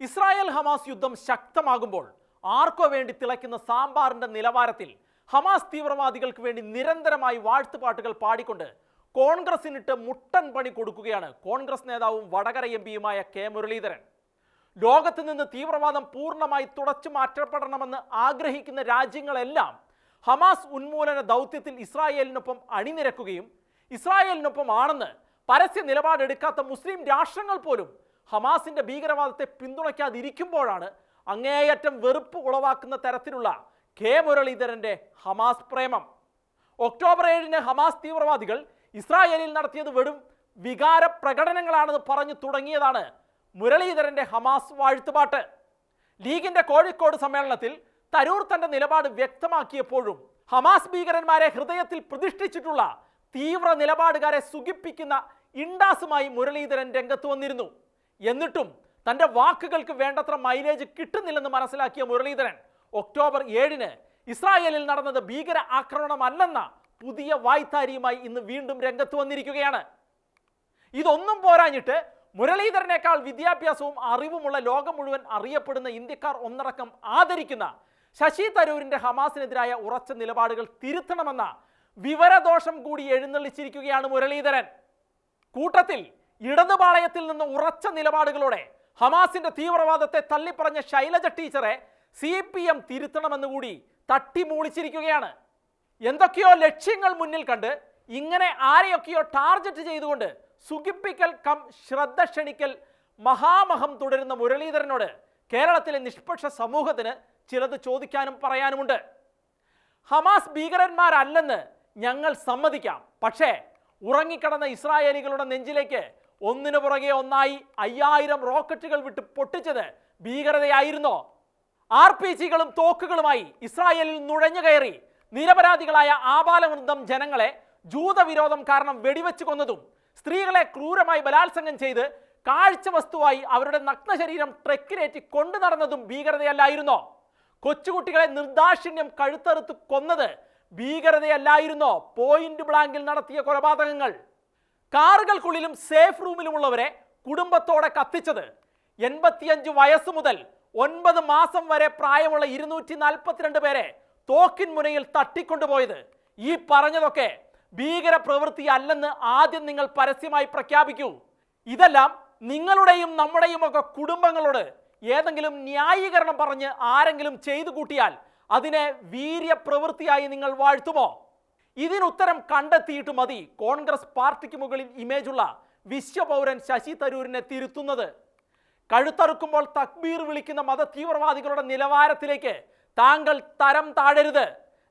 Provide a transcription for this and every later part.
Israel Hamas യുദ്ധം ശക്തമാകുമ്പോൾ ആർക്കോ വേണ്ടി തിളയ്ക്കുന്ന സാമ്പാറിന്റെ നിലവാരത്തിൽ ഹമാസ് തീവ്രവാദികൾക്ക് വേണ്ടി നിരന്തരമായി വാഴ്ത്തുപാട്ടുകൾ പാടിക്കൊണ്ട് കോൺഗ്രസിനിട്ട് മുട്ടൻ പണി കൊടുക്കുകയാണ് കോൺഗ്രസ് നേതാവും വടകര എം പിയുമായ കെ മുരളീധരൻ. ലോകത്ത് നിന്ന് തീവ്രവാദം പൂർണമായി തുടച്ചു മാറ്റപ്പെടണമെന്ന് ആഗ്രഹിക്കുന്ന രാജ്യങ്ങളെല്ലാം ഹമാസ് ഉന്മൂലന ദൗത്യത്തിൽ ഇസ്രായേലിനൊപ്പം അണിനിരക്കുകയും ഇസ്രായേലിനൊപ്പം ആണെന്ന് പരസ്യ നിലപാടെടുക്കാത്ത മുസ്ലിം രാഷ്ട്രങ്ങൾ പോലും ഹമാസിന്റെ ഭീകരവാദത്തെ പിന്തുണയ്ക്കാതിരിക്കുമ്പോഴാണ് അങ്ങേയറ്റം വെറുപ്പ് ഉളവാക്കുന്ന തരത്തിലുള്ള കെ മുരളീധരന്റെ ഹമാസ് പ്രേമം. ഒക്ടോബർ ഏഴിന് ഹമാസ് തീവ്രവാദികൾ ഇസ്രായേലിൽ നടത്തിയത് വെറും വികാര പ്രകടനങ്ങളാണെന്ന് പറഞ്ഞു തുടങ്ങിയതാണ് മുരളീധരന്റെ ഹമാസ് വാഴ്ത്തുപാട്ട്. ലീഗിന്റെ കോഴിക്കോട് സമ്മേളനത്തിൽ തരൂർ തന്റെ നിലപാട് വ്യക്തമാക്കിയപ്പോഴും ഹമാസ് ഭീകരന്മാരെ ഹൃദയത്തിൽ പ്രതിഷ്ഠിച്ചിട്ടുള്ള തീവ്ര നിലപാടുകാരെ സുഖിപ്പിക്കുന്ന ഇണ്ടാസുമായി മുരളീധരൻ രംഗത്ത് വന്നിരുന്നു. എന്നിട്ടും തന്റെ വാക്കുകൾക്ക് വേണ്ടത്ര മൈലേജ് കിട്ടുന്നില്ലെന്ന് മനസ്സിലാക്കിയ മുരളീധരൻ ഒക്ടോബർ ഏഴിന് ഇസ്രായേലിൽ നടന്നത് ഭീകര ആക്രമണമല്ലെന്ന പുതിയ വായ്ത്താരിയുമായി ഇന്ന് വീണ്ടും രംഗത്ത് വന്നിരിക്കുകയാണ്. ഇതൊന്നും പോരാഞ്ഞിട്ട് മുരളീധരനേക്കാൾ വിദ്യാഭ്യാസവും അറിവുമുള്ള ലോകം മുഴുവൻ അറിയപ്പെടുന്ന ഇന്ത്യക്കാർ ഒന്നടക്കം ആദരിക്കുന്ന ശശി തരൂരിന്റെ ഹമാസിനെതിരായ ഉറച്ച നിലപാടുകൾ തിരുത്തണമെന്ന വിവരദോഷം കൂടി എഴുന്നള്ളിച്ചിരിക്കുകയാണ് മുരളീധരൻ. കൂട്ടത്തിൽ ഇടതുപാളയത്തിൽ നിന്ന് ഉറച്ച നിലപാടുകളോടെ ഹമാസിന്റെ തീവ്രവാദത്തെ തള്ളിപ്പറഞ്ഞ ശൈലജ ടീച്ചറെ സി പി എം തിരുത്തണമെന്ന് കൂടി തട്ടിമൂളിച്ചിരിക്കുകയാണ് എന്തൊക്കെയോ ലക്ഷ്യങ്ങൾ മുന്നിൽ കണ്ട് ഇങ്ങനെ ആരെയൊക്കെയോ ടാർഗറ്റ് ചെയ്തുകൊണ്ട് സുഖിപ്പിക്കൽ കം ശ്രദ്ധ ക്ഷണിക്കൽ മഹാമഹം തുടരുന്ന മുരളീധരനോട് കേരളത്തിലെ നിഷ്പക്ഷ സമൂഹത്തിന് ചിലത് ചോദിക്കാനും പറയാനുമുണ്ട്. ഹമാസ് ഭീകരന്മാരല്ലെന്ന് ഞങ്ങൾ സമ്മതിക്കാം. പക്ഷേ ഉറങ്ങിക്കിടന്ന ഇസ്രായേലികളുടെ നെഞ്ചിലേക്ക് ഒന്നിനു പുറകെ ഒന്നായി അയ്യായിരം റോക്കറ്റുകൾ വിട്ട് പൊട്ടിച്ചത് ഭീകരതയായിരുന്നോ. ആർ പി ജികളും തോക്കുകളുമായി ഇസ്രായേലിൽ നുഴഞ്ഞു കയറി. നിരപരാധികളായ ആപാലവൃന്ദം ജനങ്ങളെ ജൂതവിരോധം കാരണം വെടിവെച്ചു കൊന്നതും സ്ത്രീകളെ ക്രൂരമായി ബലാത്സംഗം ചെയ്ത് കാഴ്ച വസ്തുവായി അവരുടെ നഗ്ന ശരീരം ട്രക്കിലേറ്റി കൊണ്ടു നടന്നതും ഭീകരതയല്ലായിരുന്നോ? കൊച്ചുകുട്ടികളെ നിർദാക്ഷിണ്യം കഴുത്തറുത്ത് കൊന്നത് ഭീകരതയല്ലായിരുന്നോ? പോയിന്റ് ബ്ലാങ്കിൽ നടത്തിയ കൊലപാതകങ്ങൾ. കാറുകൾക്കുള്ളിലും സേഫ് റൂമിലുമുള്ളവരെ കുടുംബത്തോടെ കത്തിച്ചത് എൺപത്തിയഞ്ച് വയസ്സ് മുതൽ ഒൻപത് മാസം വരെ പ്രായമുള്ള ഇരുന്നൂറ്റി നാൽപ്പത്തിരണ്ട് പേരെ തോക്കിൻ മുനയിൽ തട്ടിക്കൊണ്ടുപോയത്. ഈ പറഞ്ഞതൊക്കെ ഭീകര പ്രവൃത്തി അല്ലെന്ന് ആദ്യം നിങ്ങൾ പരസ്യമായി പ്രഖ്യാപിക്കൂ. ഇതെല്ലാം നിങ്ങളുടെയും നമ്മുടെയും ഒക്കെ കുടുംബങ്ങളോട് ഏതെങ്കിലും ന്യായീകരണം പറഞ്ഞ് ആരെങ്കിലും ചെയ്തു കൂട്ടിയാൽ അതിനെ വീര്യപ്രവൃത്തിയായി നിങ്ങൾ വാഴ്ത്തുമോ? ഇതിനുത്തരം കണ്ടെത്തിയിട്ട് മതി. കോൺഗ്രസ് പാർട്ടിക്ക് മുകളിൽ ഇമേജുള്ള വിശ്വപൗരൻ ശശി തരൂരിനെ തിരുത്തുന്നത്. കഴുത്തറുക്കുമ്പോൾ തക്ബീർ വിളിക്കുന്ന മത തീവ്രവാദികളുടെ നിലവാരത്തിലേക്ക് താങ്കൾ തരം താഴരുത്.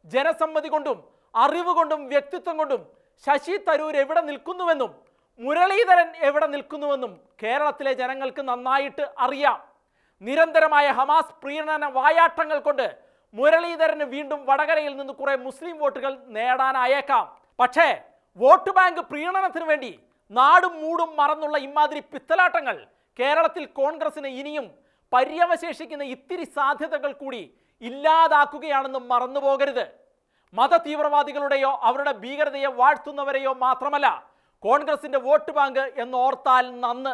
ജനസമ്മതി കൊണ്ടും അറിവ് കൊണ്ടും വ്യക്തിത്വം കൊണ്ടും ശശി തരൂർ എവിടെ നിൽക്കുന്നുവെന്നും മുരളീധരൻ എവിടെ നിൽക്കുന്നുവെന്നും കേരളത്തിലെ ജനങ്ങൾക്ക് നന്നായിട്ട് അറിയാം. നിരന്തരമായ ഹമാസ് പ്രീണന വായാട്ടങ്ങൾ കൊണ്ട് മുരളീധരന് വീണ്ടും വടകരയിൽ നിന്ന് കുറെ മുസ്ലിം വോട്ടുകൾ നേടാനായേക്കാം. പക്ഷേ വോട്ട് ബാങ്ക് പ്രീണനത്തിന് വേണ്ടി നാടും മൂടും മറന്നുള്ള ഇമാതിരി പിത്തലാട്ടങ്ങൾ കേരളത്തിൽ കോൺഗ്രസിന് ഇനിയും പര്യവശേഷിക്കുന്ന ഇത്തിരി സാധ്യതകൾ കൂടി ഇല്ലാതാക്കുകയാണെന്ന് മറന്നുപോകരുത്. മത തീവ്രവാദികളുടെയോ അവരുടെ ഭീകരതയെ വാഴ്ത്തുന്നവരെയോ മാത്രമല്ല കോൺഗ്രസിന്റെ വോട്ട് ബാങ്ക് എന്നോർത്താൽ നന്ന്.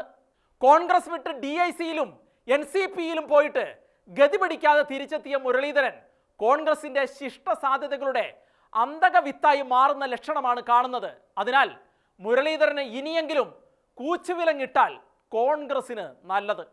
കോൺഗ്രസ് വിട്ട് ഡി ഐ സിയിലും എൻ സി പിയിലും പോയിട്ട് ഗതി പിടിക്കാതെ തിരിച്ചെത്തിയ മുരളീധരൻ കോൺഗ്രസിന്റെ ശിഷ്ട സാധ്യതകളുടെ അന്തക വിത്തായി മാറുന്ന ലക്ഷണമാണ് കാണുന്നത്. അതിനാൽ മുരളീധരന് ഇനിയെങ്കിലും കൂച്ചുവിലങ്ങിട്ടാൽ കോൺഗ്രസിന് നല്ലത്.